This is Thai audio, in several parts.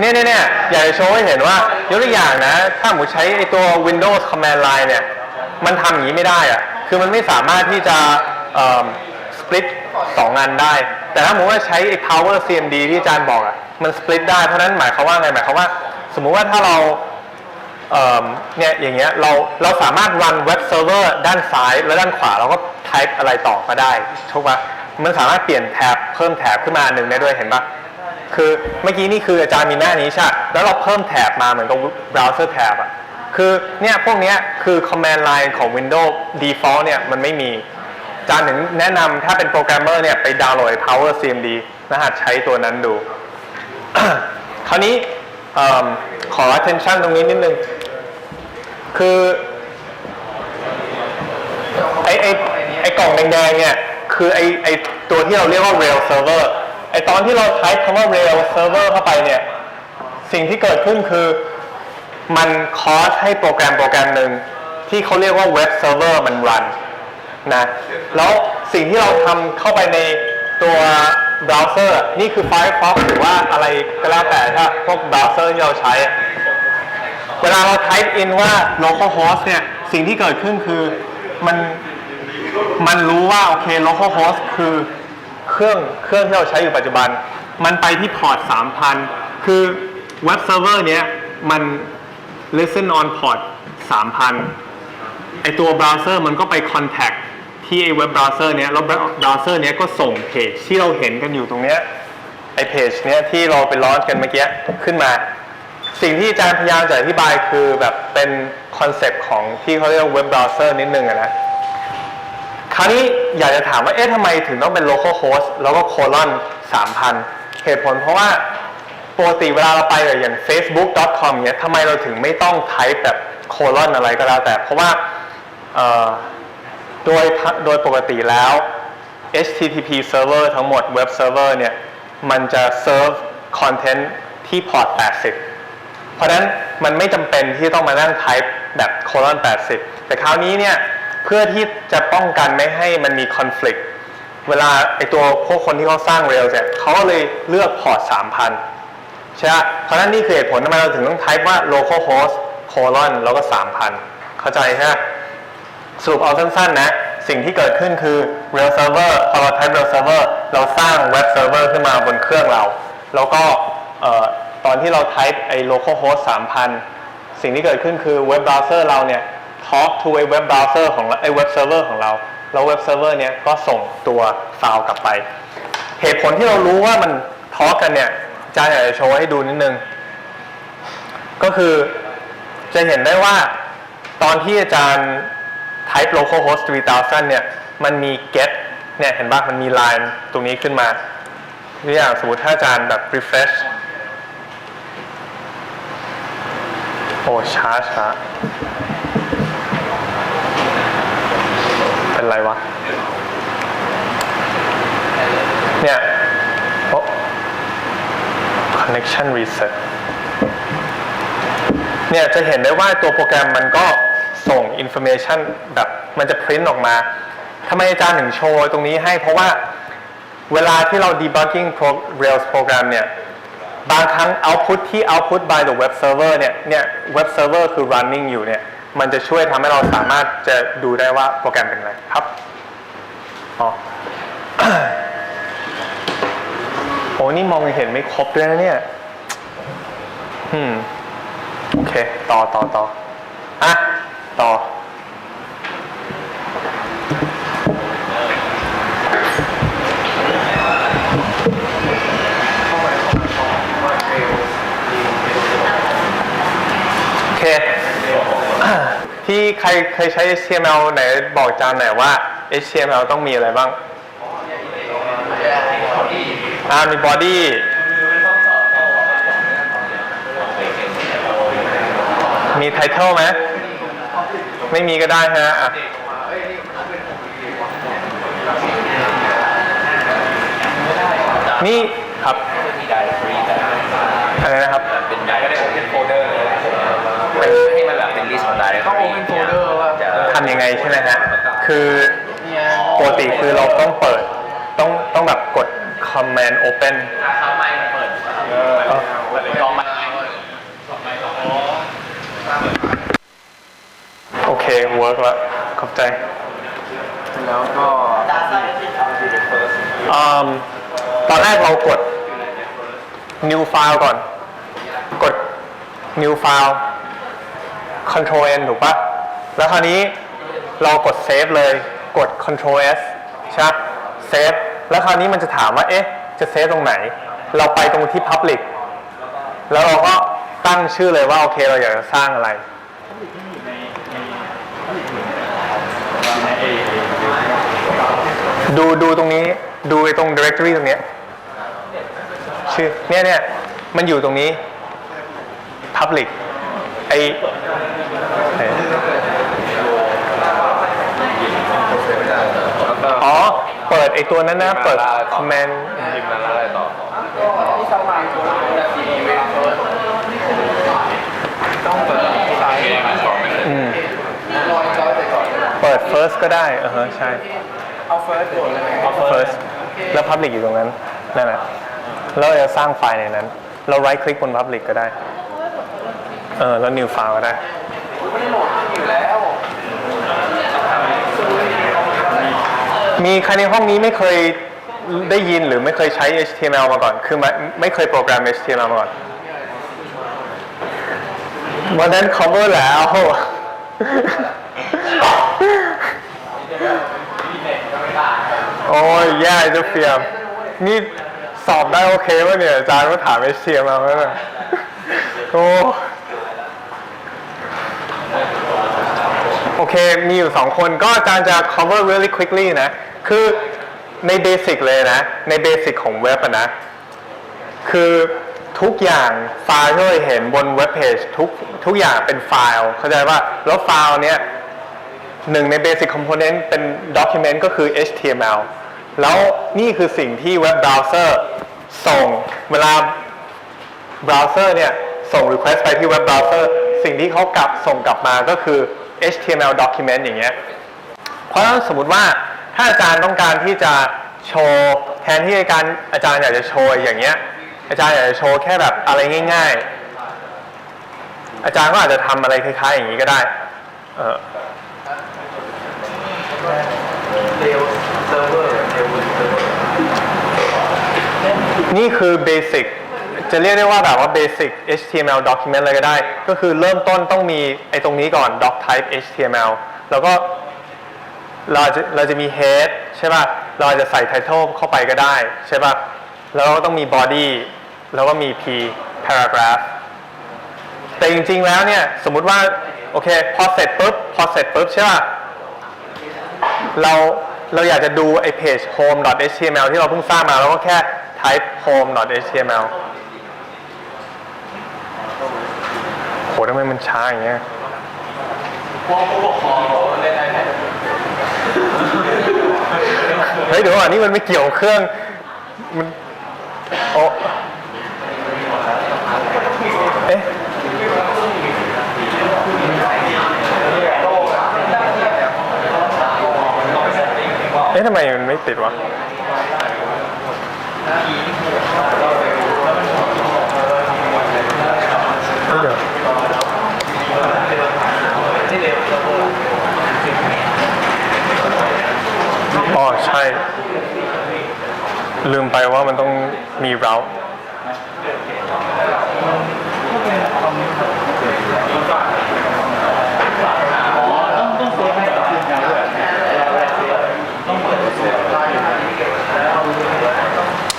เนี่ยเนี่ยเนี่ยอยากจะโชว์ให้เห็นว่ายกตัวอย่างนะ ถ้าหมูใช้ไอตัว Windows Command Line เนี่ย มันทำอย่างนี้ไม่ได้อะคือมันไม่สามารถที่จะเอิ่ม split สองงานได้ แต่ถ้าหมูว่าใช้ไอ้ power CMD ที่อาจารย์บอกอะมัน split ได้ เพราะนั้นหมายความว่าไง หมายความว่า สมมุติว่าถ้าเราเนี่ยอย่างเงี้ยเราเราสามารถ run web server ด้านซ้ายและด้านขวาเราก็ type อะไรต่อก็ได้ถูกปะ มันสามารถเปลี่ยนแท็บเพิ่มแท็บขึ้นมาหนึ่งได้ด้วยเห็นปะคือเมื่อกี้นี่คืออาจารย์มีหน้านี้ใช่ แล้วเราเพิ่มแท็บมาเหมือนกับ browser tab อะคือเนี่ยพวกนี้คือ command line ของ Windows default เนี่ยมันไม่มีอาจารย์ถึงแนะนำถ้าเป็นโปรแกรมเมอร์เนี่ยไปดาวน์โหลด Power CMD นะฮะใช้ตัวนั้นดู คราวนี้ขอ attention ตรงนี้นิดนึง คือไอ้ไอ้ไอ้กล่องแดงๆเนี่ย คือไอไอตัวที่เราเรียกว่า rail server ไอตอนที่เราใช้คำว่า rail server เข้าไปเนี่ย สิ่งที่เกิดขึ้นคือมันคอสให้โปรแกรมโปรแกรมหนึ่งที่เขาเรียกว่า web server มันรันนะแล้วสิ่งที่เราทำเข้าไปในตัวเบราว์เซอร์นี่คือ Firefox หรือว่าอะไรก็แล้วแต่ถ้าพวกเบราว์เซอร์ที่เราใช้ เวลาเรา type in ว่า localhost เนี่ย สิ่งที่เกิดขึ้นคือมัน มันรู้ว่าโอเค localhost คือเครื่องเครื่องที่เราใช้อยู่ปัจจุบัน มันไปที่พอร์ต3,000 คือเว็บเซิร์ฟเวอร์เนี้ยมัน listen on port 3,000 ไอตัวเบราว์เซอร์มันก็ไป contact ที่ไอเว็บเบราว์เซอร์เนี้ยแล้วเบราว์เซอร์เนี้ยก็ส่งเพจที่เราเห็นกันอยู่ตรงเนี้ยไอเพจเนี้ยที่เราไปลอนกันเมื่อกี้ขึ้นมา สิ่งที่อาจารย์พยายามจะอธิบายคือแบบเป็นคอนเซปต์ของที่เขาเรียกว่าเว็บเบราว์เซอร์นิดนึงอะนะ คราวนี้อยากจะถามว่า เอ๊ะทำไมถึงต้องเป็น local host แล้วก็ colon 3,000 เหตุผลเพราะว่าปกติเวลาเราไปอย่าง facebook.com เนี่ยทำไมเราถึงไม่ต้อง type แบบ colon อะไรก็แล้วแต่ เพราะว่าโดยโดยปกติแล้ว HTTP server ทั้งหมด web server เนี่ย มันจะ serve content ที่พอร์ต 80 เพราะฉะนั้นมันไม่จำเป็นที่ต้องมานั่ง type แบบ colon 80 แต่คราวนี้เนี่ย เพื่อที่จะป้องกันไม่ให้มันมี conflict เวลาไอตัวพวกคนที่เขาสร้าง Rails เนี่ยเขาเลยเลือกพอร์ต3,000ใช่ไหมเพราะนั้นนี่คือเหตุผลทำไมเราถึงต้อง type ว่า localhost colon แล้วก็3,000เข้าใจใช่ไหมสรุปเอาสั้นๆนะ สิ่งที่เกิดขึ้นคือ Rail Server พอเรา type Rail Server เราสร้าง Web Server ขึ้นมาบนเครื่องเรา แล้วก็ตอนที่เรา type ไอ้ localhost 3,000 สิ่งที่เกิดขึ้นคือ Web Browser เราเนี่ย talk to ไอ้ Web Browser ของเราไอ้ Web Server ของเรา แล้ว Web Server เนี่ยก็ส่งตัวไฟล์กลับไป เหตุผลที่เรารู้ว่ามัน talk กันเนี่ยอาจารย์อยากจะโชว์ให้ดูนิดนึง ก็คือจะเห็นได้ว่าตอนที่อาจารย์ type localhost 3000 เนี่ย มันมี get เนี่ย เห็นปะมันมี line ตรงนี้ขึ้นมาตัวอย่างสมมติถ้าอาจารย์แบบ refresh โอ้ช้าช้า เป็นไรวะ เนี่ยโอ้ connection reset เนี่ยจะเห็นได้ว่าตัวโปรแกรมมันก็ส่ง information แบบมันจะ print ออกมาทำไมอาจารย์ถึงโชว์ตรงนี้ให้เพราะว่าเวลาที่เรา debugging pro- Rails โปรแกรมเนี่ย บางครั้ง output ที่ output by the web server เนี่ยเนี่ย web server คือ running อยู่เนี่ย มันจะช่วยทำให้เราสามารถจะดูได้ว่าโปรแกรมเป็นอะไรครับอ๋อโอ้นี่มองเห็นไม่ครบด้วยนะเนี่ย อืม โอเค ต่อต่อต่ออะ ต่อโอเค ที่ใครเคยใช้ HTML ไหนบอกจานหนอยว่า HTML ต้องมีอะไรบ้างอ่ามี body มี title ไหมไม่มีก็ได้ฮะอะนี่ครับแต่อะไรนะครับ เป็น directory เป็น folder เลยเป็นให้มันแบบเป็น list ของ directory ต้อง open folder ว่า จะ ทำ ยังไงใช่ไหมฮะ คือปกติคือเราต้องเปิด ต้องต้องแบบกด command open เขาไม่เปิดเออลองมาโอเค work แล้วขอบใจ แล้วก็อืมตอนแรกเรากด new file ก่อน กด new file control n ถูกปะแล้วคราวนี้ เรากด save เลยกด control s ใช่ปะ save แล้วคราวนี้มันจะถามว่าเอ๊ะจะ save ตรงไหน เราไปตรงที่ public แล้วเราก็ตั้งชื่อเลยว่า โอเคเราอยากจะสร้างอะไรดูดูตรงนี้ดูไอ้ตรง directory ตรงเนี้ยชื่อเนี่ยเนี่ยมันอยู่ตรงนี้ public ไออ เปิด ไอตัวนั้นนะ เปิด command พิมพ์มาแล้วอะไรต่อต้องเปิดไซส์มันสองไม่เลยอืมเปิด first ก็ได้เออฮะใช่ เอาเฟิร์สก่อนเลย first แล้ว public อยู่ตรงนั้น นั่นแหละแล้วเราจะสร้างไฟล์ในนั้น เรา right click บน public ก็ได้ เออ แล้ว new file ก็ได้มี มีใครในห้องนี้ไม่เคยได้ยินหรือไม่เคยใช้ HTML มาก่อน คือไม่ไม่เคยโปรแกรม HTML มาก่อน วันนั้น cover แล้ว โอ้ยแย่จะเฟียม นี่สอบได้โอเคป่ะเนี่ย อาจารย์ก็ถาม HTML แล้วนะโอ้ โอเค มีอยู่สองคนก็อาจารย์จะ cover really quickly นะ คือในเบสิกเลยนะ ในเบสิกของเว็บนะ คือทุกอย่างไฟล์ที่เราเห็นบนเว็บเพจทุกทุกอย่างเป็นไฟล์ เข้าใจว่าแล้วไฟล์เนี้ยหนึ่งในเบสิกคอมโพเนนต์เป็นด็อกิเมนต์ก็คือ HTML แล้วนี่คือสิ่งที่เว็บเบราว์เซอร์ส่งเวลาเบราว์เซอร์เนี่ยส่ง request ไปที่เว็บเบราว์เซอร์สิ่งที่เขากลับส่งกลับมาก็คือ HTML document อย่างเงี้ย เพราะฉะนั้นสมมติว่าถ้าอาจารย์ต้องการที่จะโชว์แทนที่อาจารย์อาจารย์อยากจะโชว์อย่างเงี้ย อาจารย์อยากจะโชว์แค่แบบอะไรง่าย ๆ อาจารย์ก็อาจจะทำอะไรคล้ายๆอย่างนี้ก็ได้ เออเดลเซิร์ฟเดลเซิร์ฟนี่คือเบสิก จะเรียกได้ว่าแบบว่าเบสิก HTML document เลยก็ได้ ก็คือเริ่มต้นต้องมีไอ้ตรงนี้ก่อน doc type HTML แล้วก็เราจะเราจะมี head ใช่ป่ะ เราอาจจะใส่ title เข้าไปก็ได้ใช่ป่ะ แล้วก็ต้องมี body แล้วก็มี p paragraph แต่จริงๆแล้วเนี่ย สมมุติว่า โอเค พอเสร็จปุ๊บ พอเสร็จปุ๊บใช่ป่ะ เราเราอยากจะดูไอ้เพจ home.html ที่เราเพิ่งสร้างมาเราก็แค่ type home.html โห ทำไมมันช้าอย่างเงี้ยพวกผู้ปกครองเล่นไอแพดเฮ้ยเดี๋ยวก่อนนี่มันไม่เกี่ยวกับเครื่อง มันโอะเอ๊ะเอ๊ะทำไมมันไม่ติดวะ เฮ้ยเดี๋ยว ที่เร็วเซิร์ฟเวอร์ อ๋อใช่ ลืม ไปว่ามันต้องมีเรา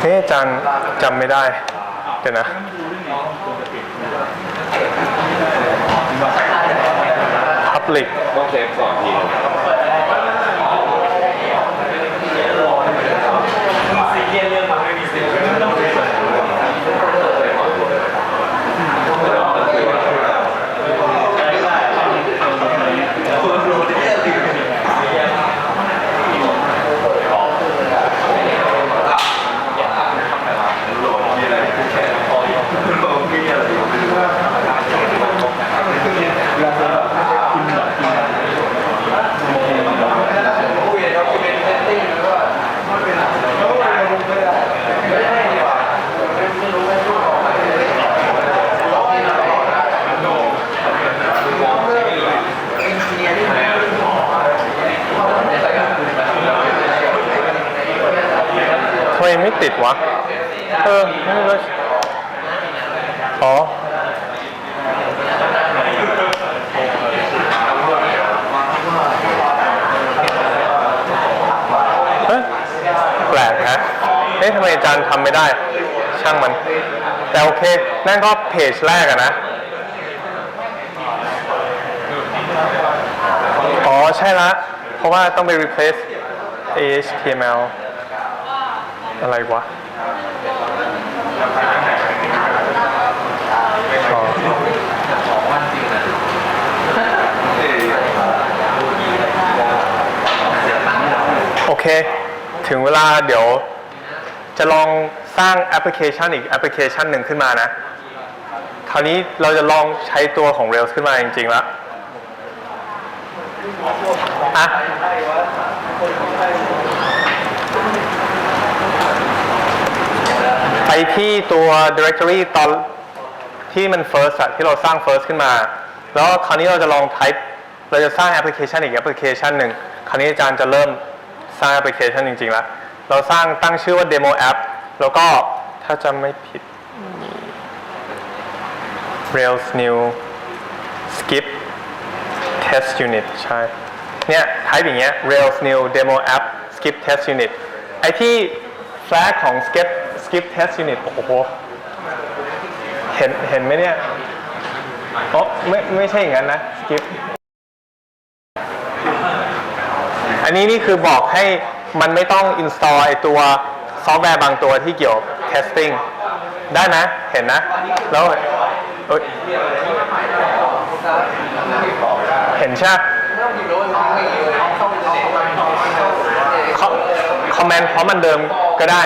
เฮ้อาจารย์จำไม่ได้ เดี๋ยวนะ Public ต้องเซฟสองที เติดวะ เออไม่รู้ว่าอ๋อเฮ้ยแปลกฮะเอ๊ะทำไมอาจารย์ทำไม่ได้ ช่างมัน แต่โอเค นั่นก็เพจแรกอะนะ อ๋อ ใช่ละ เพราะว่าต้องไป replace HTML อะไรวะอ๋อโอเค ถึงเวลาเดี๋ยวจะลองสร้างแอปพลิเคชันอีกแอปพลิเคชันหนึ่งขึ้นมานะ คราวนี้เราจะลองใช้ตัวของ Rails ขึ้นมาจริงๆแล้วอะ ไป ที่ตัว directory ตอนที่มัน first อะที่เราสร้าง first ขึ้นมา แล้วคราวนี้เราจะลอง type เราจะสร้างแอปพลิเคชันอีกแอปพลิเคชันหนึ่ง คราวนี้อาจารย์จะเริ่มสร้างแอปพลิเคชันจริงๆแล้ว เราสร้างตั้งชื่อว่า demo app แล้วก็ถ้าจำไม่ผิด Rails new skip test unit ใช่ เนี่ย type อย่างเงี้ย Rails new demo app skip test unit ไอที่ flag ของ skip skip test unit โอ้โหเห็นเห็นไหมเนี่ยอ๋อไม่ไม่ใช่อย่างนั้นนะ skip อันนี้นี่คือบอกให้มันไม่ต้อง install ไอตัวซอฟต์แวร์บางตัวที่เกี่ยว testing ได้นะ เห็นนะ แล้วเอ้ยเห็นใช่ไหมคอมเมนต์เพราะมันเดิมก็ได้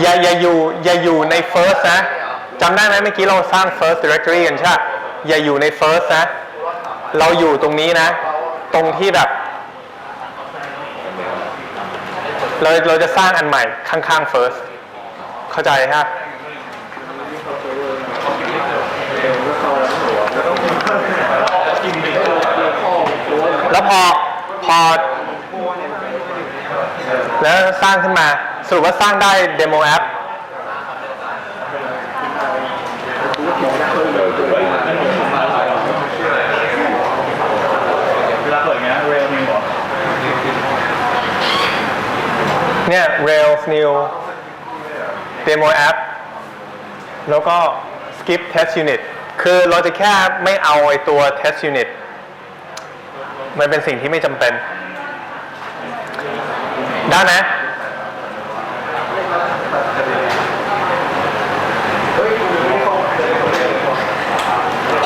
อย่าอย่าอยู่อย่าอยู่ใน first นะจำได้ไหมเมื่อกี้เราสร้าง first directory กันใช่ไหมอย่าอยู่ใน first นะ เราอยู่ตรงนี้นะ ตรงที่แบบ เราเราจะสร้างอันใหม่ข้างๆ first เข้าใจฮะแล้วพอพอ แล้วสร้างขึ้นมา สรุปว่าสร้างได้เดโมแอปเนี่ย Rails new demo app แล้วก็ skip test unit คือเราจะแค่ไม่เอาไอตัว test unit มันเป็นสิ่งที่ไม่จำเป็น ได้ไหม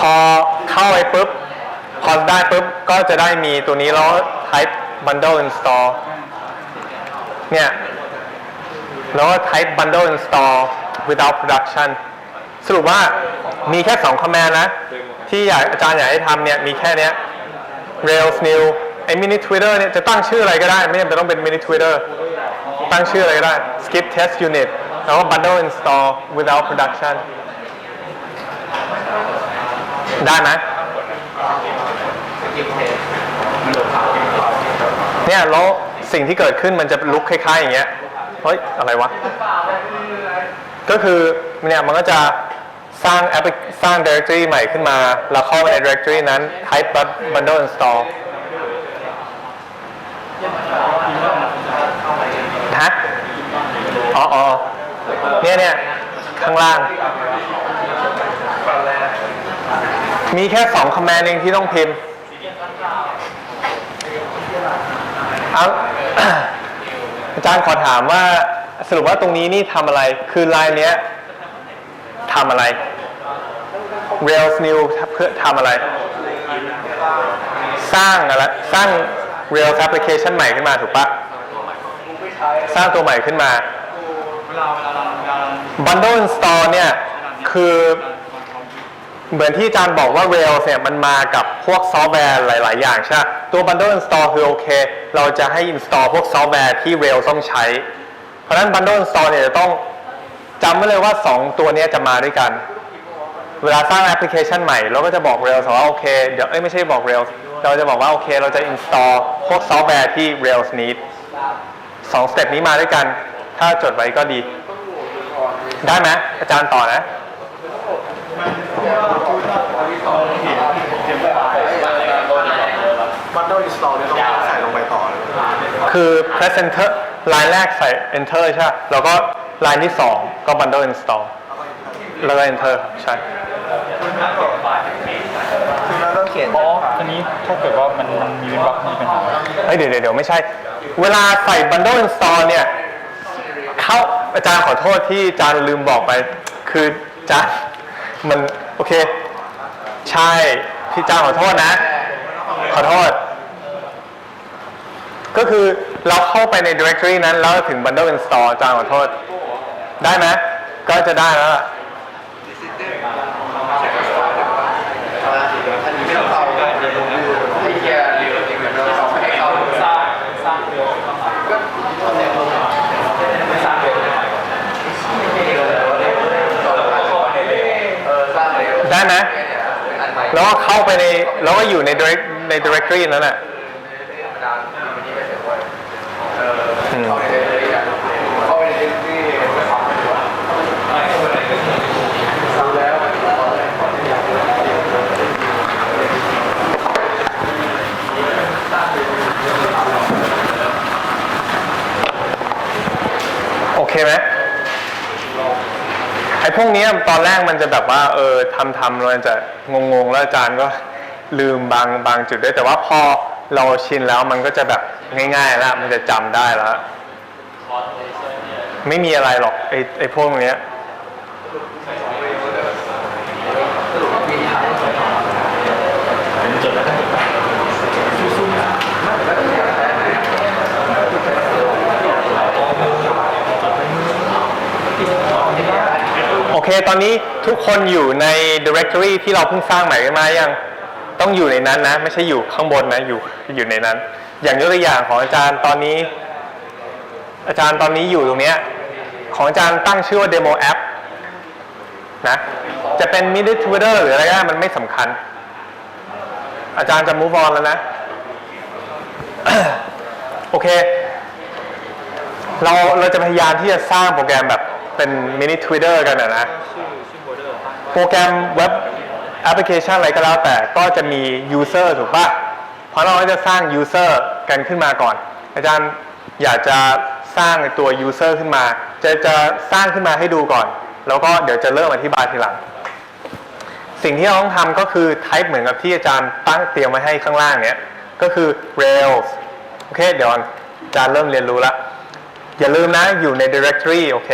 พอเข้าไปปุ๊บ พอได้ปุ๊บ ก็จะได้มีตัวนี้แล้ว type bundle install เนี่ย แล้วก็ type bundle install without production สรุปว่ามีแค่2 command นะ ที่อากอาจารย์อยากให้ทำเนี่ย มีแค่เนี้ย Rails new ไอ้ mini Twitter เนี่ยจะตั้งชื่ออะไรก็ได้ ไม่จำเป็นต้องเป็น mini Twitter ตั้งชื่ออะไรก็ได้ skip test unit แล้วก็ bundle install without production ได้ไหมเนี่ยแล้วสิ่งที่เกิดขึ้นมันจะลุกคล้ายๆอย่างเงี้ย เฮ้ย อะไรวะ ก็คือเนี่ยมันก็จะสร้างแอปสร้าง directory ใหม่ขึ้นมา แล้วเข้าไปใน directory นั้น type bundle install ฮะอ๋ออ๋อ เนี่ยเนี่ยข้างล่าง มีแค่สองคอมแมนเองที่ต้องพิมพ์เอาอาจารย์ขอถามว่าสรุปว่าตรงนี้นี่ทำอะไร คือลายเนี้ยทำอะไร Rails new เพื่อทำอะไร สร้างอะไรสร้าง Rails application ใหม่ขึ้นมาถูกปะสร้างตัวใหม่ขึ้นมา Bundle install เนี่ยคือเหมือนที่อาจารย์บอกว่า Rails เนี่ยมันมากับพวกซอฟต์แวร์หลาย ๆ อย่างใช่ไหมตัว Bundle install คือโอเค เราจะให้ install พวกซอฟต์แวร์ที่ Rails ต้องใช้ เพราะนั้น Bundle install เนี่ยจะต้องจำไว้เลยว่า 2 ตัวนี้จะมาด้วยกัน เวลาสร้างแอปพลิเคชันใหม่ เราก็จะบอก Rails ว่าโอเค เดี๋ยวเอ้ยไม่ใช่บอก Rails เราจะบอกว่าโอเค เราจะ install พวกซอฟต์แวร์ที่ Rails need สองสเต็ปนี้มาด้วยกัน ถ้าจดไว้ก็ดี ได้ไหมอาจารย์ต่อนะบันเดิลอินสตอลเนี่ยต้องใส่ลงไปต่อเลยคือ press enter ลายแรกใส่ enter ใช่ไหมแล้วก็ลายที่สองก็ bundle install แล้วก็ enter ใช่คือเราต้องเขียนอ๋ออันนี้ถ้าเกิดว่ามันมีเป็นบล็อกมีปัญหาเฮ้ยเดี๋ยวเดี๋ยวเดี๋ยวไม่ใช่ เวลาใส่ bundle install เนี่ย เข้าอาจารย์ขอโทษที่อาจารย์ลืมบอกไป คืออาจารย์มันโอเค ใช่พี่อาจารย์ขอโทษนะ ขอโทษ ก็คือเราเข้าไปใน directory นั้นแล้วถึง bundle install อาจารย์ขอโทษ ได้ไหมก็จะได้แล้วล่ะ ได้ไหม แล้วก็เข้าไปในแล้วก็อยู่ในใน directory นั้นแหละโอเคไหม พวกนี้ตอนแรกมันจะแบบว่าเออทำทำแล้วมันจะงงๆ แล้วอาจารย์ก็ลืมบางบางจุดด้วยแต่ว่าพอเราชินแล้วมันก็จะแบบง่ายๆแล้วมันจะจำได้แล้ว ไม่มีอะไรหรอกไอ้ไอ้พวกเนี้ย เค ตอนนี้ทุกคนอยู่ใน directory ที่เราเพิ่งสร้างใหม่กันมายังต้องอยู่ในนั้นนะ ไม่ใช่อยู่ข้างบนนะอยู่อยู่ในนั้น อย่างยกตัวอย่างของอาจารย์ตอนนี้ อาจารย์ตอนนี้อยู่ตรงเนี้ยของอาจารย์ตั้งชื่อว่า demo app นะจะเป็น mid twitter หรืออะไรก็ไมันไม่สำคัญ อาจารย์จะ move on แล้วนะ โอเค เราเราจะพยายามที่จะสร้างโปรแกรมแบบ เป็นมินิ Twitter กันนะนะโปรแกรมเว็บแอปพลิเคชันอะไรก็แล้วแต่ก็จะมี user ถูกปะเพราะเราก็จะสร้าง user กันขึ้นมาก่อน อาจารย์อยากจะสร้างตัว user ขึ้นมา จะจะสร้างขึ้นมาให้ดูก่อน แล้วก็เดี๋ยวจะเริ่มอธิบายทีหลัง สิ่งที่เราต้องทำก็คือ type เหมือนกับที่อาจารย์ตั้งเตรียมไว้ให้ข้างล่างเนี้ยก็คือ rails โอเคเดี๋ยวอาจารย์เริ่มเรียนรู้ละอย่าลืมนะอยู่ใน directory โอเค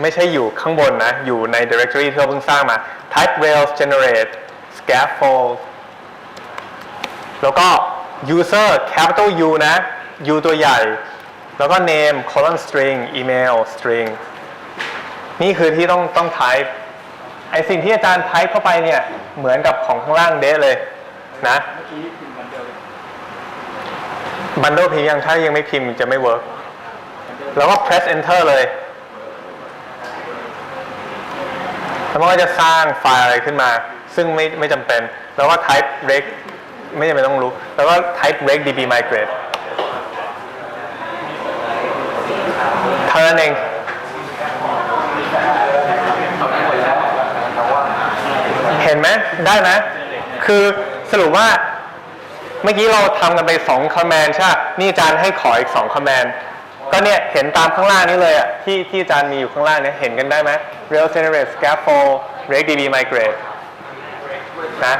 ไม่ใช่อยู่ข้างบนนะ อยู่ใน directory ที่เราเพิ่งสร้างมา type rails generate scaffold แล้วก็ user capital U นะ U ตัวใหญ่ แล้วก็ name colon string email string นี่คือที่ต้องต้อง type ไอสิ่งที่อาจารย์ type เข้าไปเนี่ย เหมือนกับของข้างล่างเดะเลยนะ bundle พิมพ์ยังถ้ายังไม่พิมพ์จะไม่ work แล้วก็ press enter เลย แล้วมันก็จะสร้างไฟล์อะไรขึ้นมา ซึ่งไม่ไม่จำเป็น แล้วก็ type reg ไม่จำเป็นต้องรู้ แล้วก็ type reg db migrate เท่านั้นเองเห็นไหมได้ไหมคือสรุปว่าเมื่อกี้เราทำกันไป2 command ใช่ นี่อาจารย์ให้ขออีก2 command ก็เนี่ยเห็นตามข้างล่างนี้เลยอะที่ที่อาจารย์มีอยู่ข้างล่างเนี่ยเห็นกันได้ไหม rail generate scaffold regdb migrate นะ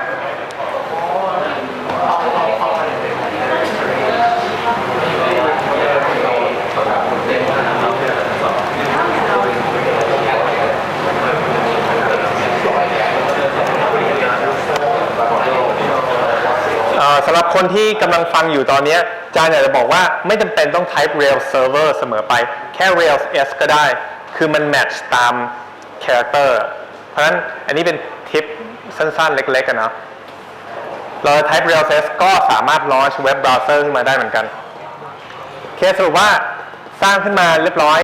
สำหรับคนที่กำลังฟังอยู่ตอนนี้ จารย์อยากจะบอกว่าไม่จำเป็นต้อง type Rails server เสมอไป แค่ Rails s ก็ได้ คือมัน match ตาม character เพราะฉะนั้นอันนี้เป็นทิปสั้นๆ เล็กๆกันเนาะเรา type Rails s ก็สามารถ launch web browser ขึ้นมาได้เหมือนกันโอเคสรุปว่าสร้างขึ้นมาเรียบร้อย